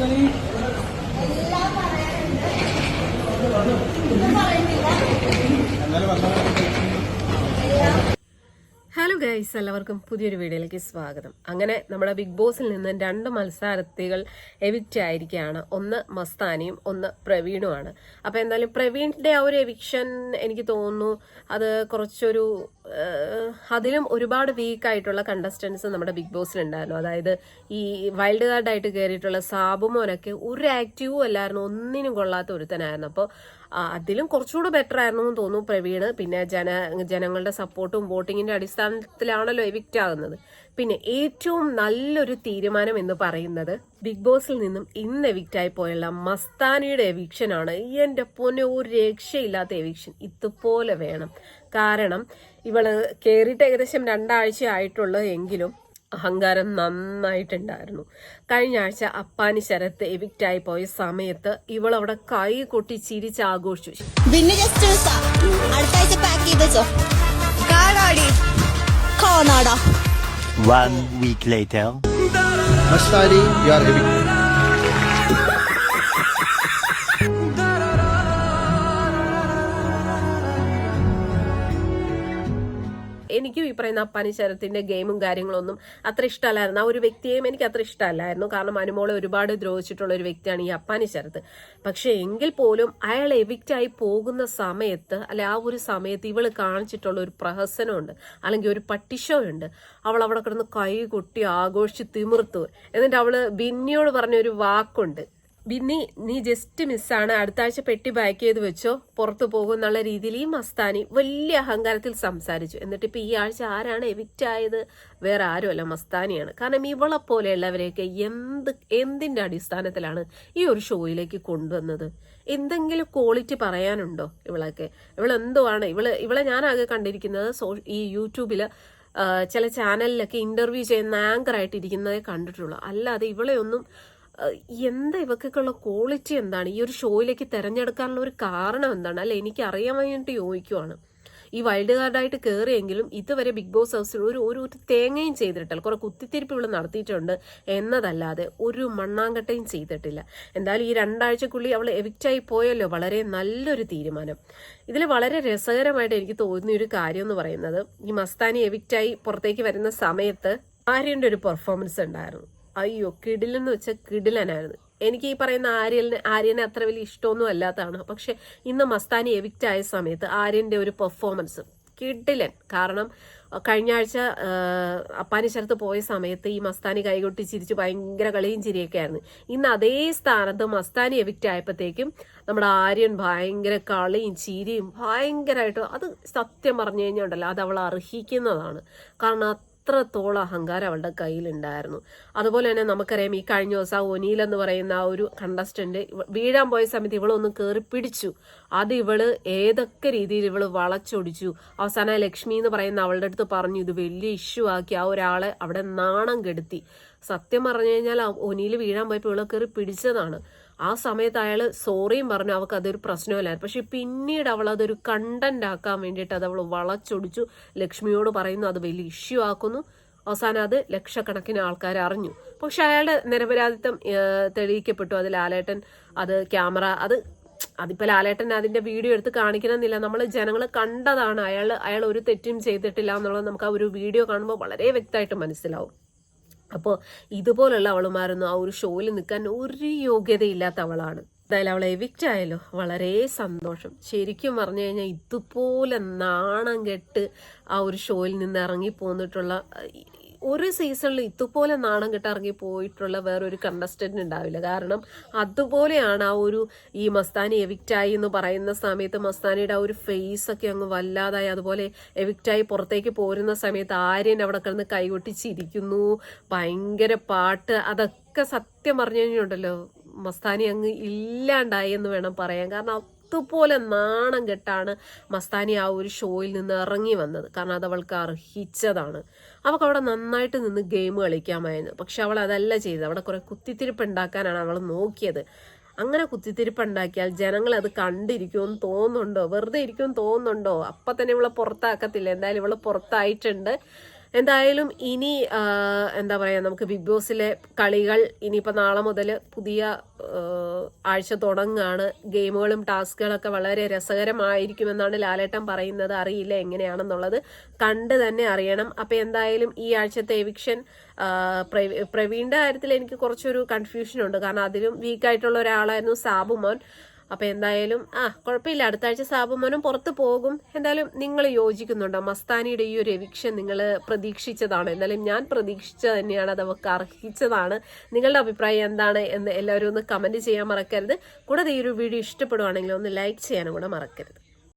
Hello guys എല്ലാവർക്കും പുതിയൊരു വീഡിയോയിലേക്ക് സ്വാഗതം. അങ്ങനെ നമ്മുടെ ബിഗ് ബോസിൽ നിന്ന് രണ്ട് മത്സരാർത്ഥികൾ എവിക്റ്റ് ആയിരിക്കുകയാണ്. ഒന്ന് മസ്താനിയും ഒന്ന് പ്രവീണുമാണ്. അപ്പോൾ എന്തായാലും പ്രവീണിന്റെ ആ ഒരു എവിക്ഷൻ എനിക്ക് തോന്നുന്നു. അത് കുറച്ചൊരു അതിലും ഒരുപാട് വീക്ക് ആയിട്ടുള്ള കണ്ടസ്റ്റൻസ് നമ്മുടെ ബിഗ് ബോസിൽ ഉണ്ടായിരുന്നു അതായത് ഈ വൈൽഡ് കാർഡായിട്ട് കയറിയിട്ടുള്ള സാബുമോനൊക്കെ ഒരു ആക്റ്റീവും അല്ലായിരുന്നു ഒന്നിനും കൊള്ളാത്ത ഒരുത്തനായിരുന്നു. അപ്പോൾ അതിലും കുറച്ചുകൂടെ ബെറ്റർ ആയിരുന്നു എന്ന് തോന്നുന്നു പ്രവീണ്. പിന്നെ ജന ജനങ്ങളുടെ സപ്പോർട്ടും വോട്ടിങ്ങിന്റെ അടിസ്ഥാനത്തിലാണല്ലോ എവിക്റ്റ് ആകുന്നത് പിന്നെ ഏറ്റവും നല്ലൊരു തീരുമാനം എന്ന് പറയുന്നത് ബിഗ് ബോസിൽ നിന്നും ഇന്ന് എവിക്റ്റ് ആയി പോയുള്ള മസ്താനിയുടെ എവിക്ഷനാണ് എന്റെ പൊന്നെ ഒരു രക്ഷയില്ലാത്ത എവിക്ഷൻ ഇതുപോലെ വേണം. കാരണം ഇവൾ കേറിയിട്ട് ഏകദേശം രണ്ടാഴ്ച ആയിട്ടുള്ളത് എങ്കിലും അഹങ്കാരം നന്നായിട്ടുണ്ടായിരുന്നു. കഴിഞ്ഞ ആഴ്ച അപ്പാനി ശരത്ത് എവിക്റ്റ് ആയി പോയ സമയത്ത് ഇവൾ അവിടെ കൈ കൊട്ടി ചിരിച്ച് ആഘോഷിച്ചു പിന്നെ ജസ്റ്റ് അടുത്ത ആഴ്ച പാക്ക് ചെയ്തോ One week later. Mastani, you are heavy. പറയുന്ന അപ്പാനി ഗെയിമും കാര്യങ്ങളൊന്നും അത്ര ഇഷ്ടമല്ലായിരുന്നു. ആ ഒരു വ്യക്തിയെയും എനിക്ക് അത്ര ഇഷ്ടമല്ലായിരുന്നു. കാരണം അനുമോളെ ഒരുപാട് ദ്രോഹിച്ചിട്ടുള്ള ഒരു വ്യക്തിയാണ് ഈ അപ്പാനി ശരത്ത് പക്ഷെ എങ്കിൽ പോലും അയാൾ എവിക്റ്റ് ആയി പോകുന്ന സമയത്ത് അല്ലെ ആ ഒരു സമയത്ത് ഇവൾ കാണിച്ചിട്ടുള്ള ഒരു പ്രഹസനമുണ്ട് അല്ലെങ്കിൽ ഒരു പട്ടിഷോ ഉണ്ട് അവൾ അവിടെ കിടന്ന് കൈ കൊട്ടി ആഘോഷിച്ച് തിമിർത്തു എന്നിട്ട് അവൾ ബിന്നിയോട് പറഞ്ഞ ഒരു വാക്കുണ്ട്. ബിന്നി നീ ജസ്റ്റ് മിസ്സാണ് അടുത്ത ആഴ്ച പെട്ടി പാക്ക് ചെയ്ത് വെച്ചോ. പുറത്തു പോകും എന്നുള്ള രീതിയിൽ ഈ മസ്താനി വലിയ അഹങ്കാരത്തിൽ സംസാരിച്ചു. എന്നിട്ട് ഇപ്പൊ ഈ ആഴ്ച ആരാണ് എവിക്റ്റ് ആയത്? വേറെ ആരുമല്ല മസ്താനിയാണ്. കാരണം ഇവളെ പോലെയുള്ളവരെയൊക്കെ എന്ത് എന്തിന്റെ അടിസ്ഥാനത്തിലാണ് ഈ ഒരു ഷോയിലേക്ക് കൊണ്ടുവന്നത്? എന്തെങ്കിലും ക്വാളിറ്റി പറയാനുണ്ടോ ഇവളൊക്കെ? ഇവളെന്തുവാണ് ഇവൾ ഇവളെ ഞാനാകെ കണ്ടിരിക്കുന്നത് സോ ഈ യൂട്യൂബിൽ ചില ചാനലിലൊക്കെ ഇന്റർവ്യൂ ചെയ്യുന്ന ഇരിക്കുന്നതേ കണ്ടിട്ടുള്ളൂ. അല്ലാതെ ഇവളെ ഒന്നും അഹ് എന്താ ഇവക്കൊക്കെയുള്ള ക്വാളിറ്റി എന്താണ്? ഈ ഒരു ഷോയിലേക്ക് തിരഞ്ഞെടുക്കാനുള്ള ഒരു കാരണം എന്താണ്? അല്ല എനിക്ക് അറിയാൻ വേണ്ടിയിട്ട് യോജിക്കുവാണ് ഈ വൈൽഡ് കാർഡായിട്ട് കയറിയെങ്കിലും ഇതുവരെ ബിഗ് ബോസ് ഹൗസിൽ ഒരു ഒരു തേങ്ങയും ചെയ്തിട്ടില്ല. കുറെ കുത്തിത്തിരിപ്പുകൾ നടത്തിയിട്ടുണ്ട് എന്നതല്ലാതെ ഒരു മണ്ണാങ്കട്ടയും ചെയ്തിട്ടില്ല. എന്തായാലും ഈ രണ്ടാഴ്ചക്കുള്ളിൽ അവൾ എവിക്റ്റായി പോയല്ലോ. വളരെ നല്ലൊരു തീരുമാനം. ഇതിൽ വളരെ രസകരമായിട്ട് എനിക്ക് തോന്നിയ ഒരു കാര്യം എന്ന് പറയുന്നത് ഈ മസ്താനി എവിക്റ്റായി പുറത്തേക്ക് വരുന്ന സമയത്ത് ആര്യന്റെ ഒരു പെർഫോമൻസ് ഉണ്ടായിരുന്നു. അയ്യോ കിടിലെന്ന് വെച്ചാൽ കിടിലനായിരുന്നു. എനിക്ക് ഈ പറയുന്ന ആര്യലിന് ആര്യനെ അത്ര വലിയ ഇഷ്ടമൊന്നും അല്ലാത്തതാണ്. പക്ഷെ ഇന്ന് മസ്താനി എവിക്റ്റ് ആയ സമയത്ത് ആര്യന്റെ ഒരു പെർഫോമൻസ് കിടിലൻ. കാരണം കഴിഞ്ഞ ആഴ്ച അപ്പാനിശരത്ത് അപ്പാനി ശരത്ത് പോയ സമയത്ത് ഈ മസ്താനി കൈകൊട്ടി ചിരിച്ച് ഭയങ്കര കളിയും ചിരിയൊക്കെ ആയിരുന്നു. ഇന്ന് അതേ സ്ഥാനത്ത് മസ്താനി എവിക്റ്റ് ആയപ്പോഴത്തേക്കും നമ്മുടെ ആര്യൻ ഭയങ്കര കളിയും ചിരിയും ഭയങ്കരമായിട്ട് അത് സത്യം പറഞ്ഞു കഴിഞ്ഞാൽ ഉണ്ടല്ലോ അത് അവൾ അർഹിക്കുന്നതാണ്. കാരണം അത്രത്തോളം അഹങ്കാരം അവളുടെ കയ്യിലുണ്ടായിരുന്നു. അതുപോലെ തന്നെ നമുക്കറിയാം ഈ കഴിഞ്ഞ ദിവസം ഒനീൽ എന്ന് പറയുന്ന ആ ഒരു കണ്ടസ്റ്റന്റ് വീഴാൻ പോയ സമയത്ത് ഇവളൊന്ന് കയറി പിടിച്ചു. അത് ഇവൾ ഏതൊക്കെ രീതിയിൽ ഇവൾ വളച്ചൊടിച്ചു. അവസാനം ലക്ഷ്മി എന്ന് പറയുന്ന അവളുടെ അടുത്ത് പറഞ്ഞു ഇത് വലിയ ഇഷ്യൂ ആക്കി. ആ ഒരാളെ അവിടെ നാണം കെടുത്തി. സത്യം പറഞ്ഞു കഴിഞ്ഞാൽ ഒനിയിൽ വീഴാൻ പോയപ്പോൾ ഇവളെ കയറി പിടിച്ചതാണ്. ആ സമയത്ത് അയാൾ സോറിയും പറഞ്ഞു അവൾക്ക് അതൊരു പ്രശ്നമില്ലായിരുന്നു. പക്ഷെ പിന്നീട് അവൾ അതൊരു കണ്ടന്റ് ആക്കാൻ വേണ്ടിയിട്ട് അത് അവൾ വളച്ചൊടിച്ചു. ലക്ഷ്മിയോട് പറയുന്നു അത് വലിയ ഇഷ്യൂ ആക്കുന്നു. അവസാനം അത് ലക്ഷക്കണക്കിന് ആൾക്കാർ അറിഞ്ഞു. പക്ഷെ അയാളുടെ നിരപരാധിത്വം തെളിയിക്കപ്പെട്ടു. അത് ലാലേട്ടൻ അത് ക്യാമറ അത് അതിപ്പോൾ ലാലേട്ടൻ അതിന്റെ വീഡിയോ എടുത്ത് കാണിക്കണമെന്നില്ല. നമ്മൾ ജനങ്ങൾ കണ്ടതാണ്. അയാൾ അയാൾ ഒരു തെറ്റും ചെയ്തിട്ടില്ല എന്നുള്ളത് നമുക്ക് ആ ഒരു വീഡിയോ കാണുമ്പോൾ വളരെ വ്യക്തമായിട്ട് മനസ്സിലാവും. അപ്പോൾ ഇതുപോലുള്ള അവളുമാരൊന്നും ആ ഒരു ഷോയിൽ നിൽക്കാൻ ഒരു യോഗ്യതയില്ലാത്ത അവളാണ്. എന്തായാലും അവളെ എവിക്റ്റ് ആയല്ലോ. വളരെ സന്തോഷം. ശരിക്കും പറഞ്ഞു കഴിഞ്ഞാൽ ഇതുപോലെ നാണം കെട്ട് ആ ഒരു ഷോയിൽ നിന്ന് ഇറങ്ങി പോന്നിട്ടുള്ള ഒരു സീസണിൽ ഇതുപോലെ നാണം കെട്ട് ഇറങ്ങി പോയിട്ടുള്ള വേറൊരു കണ്ടസ്റ്റന്റ് ഉണ്ടാവില്ല. കാരണം അതുപോലെയാണ് ആ ഒരു ഈ മസ്താനി എവിക്റ്റായി എന്ന് പറയുന്ന സമയത്ത് മസ്താനിയുടെ ആ ഒരു ഫേസ് ഒക്കെ അങ്ങ് വല്ലാതായി. അതുപോലെ എവിക്റ്റായി പുറത്തേക്ക് പോരുന്ന സമയത്ത് ആര്യൻ അവിടെ കിടന്ന് കൈകൊട്ടി ചിരിക്കുന്നു ഭയങ്കര പാട്ട്. അതൊക്കെ സത്യം പറഞ്ഞു മസ്താനി അങ്ങ് ഇല്ലാണ്ടായി എന്ന് വേണം പറയാൻ. കാരണം അതുപോലെ നാണം കെട്ടാണ് മസ്താനി ആ ഒരു ഷോയിൽ നിന്ന് ഇറങ്ങി വന്നത്. കാരണം അത് അവൾക്ക് അർഹിച്ചതാണ്. അവൾക്ക് അവിടെ നന്നായിട്ട് നിന്ന് ഗെയിം കളിക്കാമായിരുന്നു. പക്ഷെ അവൾ അതല്ല ചെയ്തത്. അവിടെ കുറെ കുത്തിത്തിരിപ്പ് ഉണ്ടാക്കാനാണ് അവൾ നോക്കിയത്. അങ്ങനെ കുത്തിത്തിരിപ്പ് ഉണ്ടാക്കിയാൽ ജനങ്ങൾ അത് കണ്ടിരിക്കുമെന്ന് തോന്നുന്നുണ്ടോ? വെറുതെ ഇരിക്കുമെന്ന് തോന്നുന്നുണ്ടോ? അപ്പൊ തന്നെ ഇവളെ പുറത്താക്കത്തില്ല. എന്തായാലും ഇവൾ പുറത്തായിട്ടുണ്ട്. എന്തായാലും ഇനി എന്താ പറയുക നമുക്ക് ബിഗ് ബോസിലെ കളികൾ ഇനിയിപ്പോൾ നാളെ മുതൽ പുതിയ ആഴ്ച തുടങ്ങുകയാണ് ഗെയിമുകളും ടാസ്കുകളൊക്കെ വളരെ രസകരമായിരിക്കുമെന്നാണ് ലാലേട്ടൻ പറയുന്നത്. അറിയില്ല എങ്ങനെയാണെന്നുള്ളത് കണ്ട് തന്നെ അറിയണം. അപ്പോൾ എന്തായാലും ഈ ആഴ്ചത്തെ എവിക്ഷൻ പ്രവീണിന്റെ കാര്യത്തിൽ എനിക്ക് കുറച്ചൊരു കൺഫ്യൂഷൻ ഉണ്ട്. കാരണം അതിലും വീക്കായിട്ടുള്ള ഒരാളായിരുന്നു സാബുമോൻ. അപ്പൊ എന്തായാലും ആ കുഴപ്പമില്ല. അടുത്ത ആഴ്ച സാബുമോനും പുറത്ത് പോകും. എന്തായാലും നിങ്ങൾ യോജിക്കുന്നുണ്ടോ? മസ്താനിയുടെ ഈ ഒരു എവിക്ഷൻ നിങ്ങൾ പ്രതീക്ഷിച്ചതാണ്? എന്തായാലും ഞാൻ പ്രതീക്ഷിച്ച തന്നെയാണ് അത് അവർക്ക് അർഹിച്ചതാണ്. നിങ്ങളുടെ അഭിപ്രായം എന്താണ് എന്ന് എല്ലാവരും ഒന്ന് കമന്റ് ചെയ്യാൻ മറക്കരുത്. കൂടാതെ ഈ ഒരു വീഡിയോ ഇഷ്ടപ്പെടുവാണെങ്കിൽ ഒന്ന് ലൈക്ക് ചെയ്യാനും കൂടെ മറക്കരുത്.